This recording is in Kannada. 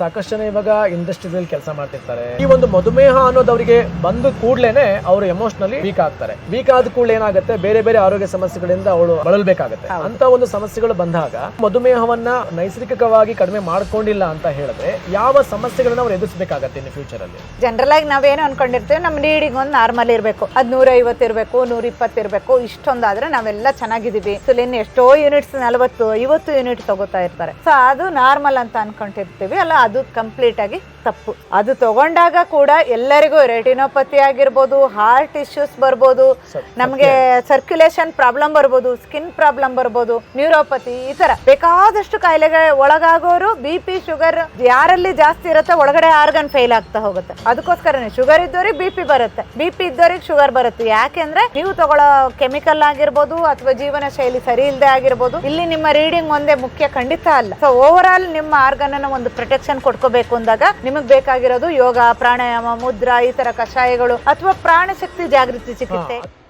ಸಾಕಷ್ಟು ಜನ ಇವಾಗ ಇಂಡಸ್ಟ್ರಿಯಲ್ಲಿ ಕೆಲಸ ಮಾಡ್ತಿರ್ತಾರೆ. ಈ ಒಂದು ಮಧುಮೇಹ ಅನ್ನೋದು ಅವರಿಗೆ ಬಂದ ಕೂಡ್ಲೇನೆ ಅವರು ಎಮೋಷನಲಿ ವೀಕ್ ಆಗ್ತಾರೆ. ವೀಕ್ ಆದ ಕೂಡಲೇ ಏನಾಗುತ್ತೆ? ಬೇರೆ ಬೇರೆ ಆರೋಗ್ಯ ಸಮಸ್ಯೆಗಳಿಂದ ಅವಳು ಬಳಲ್ಬೇಕಾಗುತ್ತೆ. ಅಂತ ಒಂದು ಸಮಸ್ಯೆಗಳು ಬಂದಾಗ ಮಧುಮೇಹವನ್ನ ನೈಸರ್ಗಿಕವಾಗಿ ಕಡಿಮೆ ಮಾಡ್ಕೊಂಡಿಲ್ಲ ಅಂತ ಹೇಳಿದ್ರೆ ಯಾವ ಸಮಸ್ಯೆಗಳನ್ನ ಅವ್ರು ಎದುರಿಸಬೇಕಾಗತ್ತೆ ಇನ್ನು ಫ್ಯೂಚರ್ ಅಲ್ಲಿ? ಜನರಲ್ ಆಗಿ ನಾವೇನು ಅನ್ಕೊಂಡಿರ್ತೀವಿ ನಮ್ಮ ರೀಡಿಂಗ್ ಒಂದು ನಾರ್ಮಲ್ ಇರಬೇಕು. ಅದ್ ನೂರ ಇರಬೇಕು ನೂರ ಇರಬೇಕು ಇಷ್ಟೊಂದಾದ್ರೆ ನಾವೆಲ್ಲ ಚೆನ್ನಾಗಿದ್ದೀವಿ. ಎಷ್ಟೋ ಯೂನಿಟ್ಸ್ ನಲವತ್ತು ಐವತ್ತು ಯೂನಿಟ್ ತಗೋತಾ ಇರ್ತಾರೆ. ಸೊ ಅದು ನಾರ್ಮಲ್ ಅಂತ ಅನ್ಕೊಂಡಿರ್ತೀವಿ. ಅಲ್ಲ ಅದು ಕಂಪ್ಲೀಟ್ ಆಗಿ ತಪ್ಪು. ಅದು ತಗೊಂಡಾಗ ಕೂಡ ಎಲ್ಲರಿಗೂ ರೆಟಿನೋಪತಿ ಆಗಿರ್ಬೋದು ಹಾರ್ಟ್ ಇಶ್ಯೂಸ್ ಬರ್ಬೋದು ನಮಗೆ ಸರ್ಕ್ಯುಲೇಷನ್ ಪ್ರಾಬ್ಲಮ್ ಬರ್ಬೋದು ಸ್ಕಿನ್ ಪ್ರಾಬ್ಲಮ್ ಬರ್ಬೋದು ನ್ಯೂರೋಪತಿ ಈ ತರ. ಬೇಕಾದಷ್ಟು ಕಾಯಿಲೆಗೆ ಒಳಗಾಗೋರು ಬಿ ಪಿ ಶುಗರ್ ಯಾರಲ್ಲಿ ಜಾಸ್ತಿ ಇರುತ್ತೆ ಒಳಗಡೆ ಆರ್ಗನ್ ಫೇಲ್ ಆಗ್ತಾ ಹೋಗುತ್ತೆ. ಅದಕ್ಕೋಸ್ಕರನೇ ಶುಗರ್ ಇದ್ದವ್ರಿಗೆ ಬಿ ಪಿ ಬರುತ್ತೆ. ಬಿ ಪಿ ಇದ್ದವ್ರಿಗೆ ಶುಗರ್ ಬರುತ್ತೆ. ಯಾಕೆಂದ್ರೆ ನೀವು ತಗೊಳ್ಳೋ ಕೆಮಿಕಲ್ ಆಗಿರ್ಬೋದು ಅಥವಾ ಜೀವನ ಶೈಲಿ ಸರಿ ಇಲ್ಲದೆ ಆಗಿರ್ಬೋದು ಇಲ್ಲಿ ನಿಮ್ಮ ರೀಡಿಂಗ್ ಒಂದೇ ಮುಖ್ಯ ಖಂಡಿತ ಅಲ್ಲ. ಸೊ ಓವರ್ ಆಲ್ ನಿಮ್ಮ ಆರ್ಗನ್ ಅನ್ನ ಒಂದು ಪ್ರೊಟೆಕ್ಷನ್ ಕೊಡ್ಕೋಬೇಕು ಅಂದಾಗ ನಿಮಗ್ ಬೇಕಾಗಿರೋದು ಯೋಗ ಪ್ರಾಣಾಯಾಮ ಮುದ್ರಾ ಈ ತರ ಕಷಾಯಗಳು ಅಥವಾ ಪ್ರಾಣಶಕ್ತಿ ಜಾಗೃತಿ ಚಿಕಿತ್ಸೆ.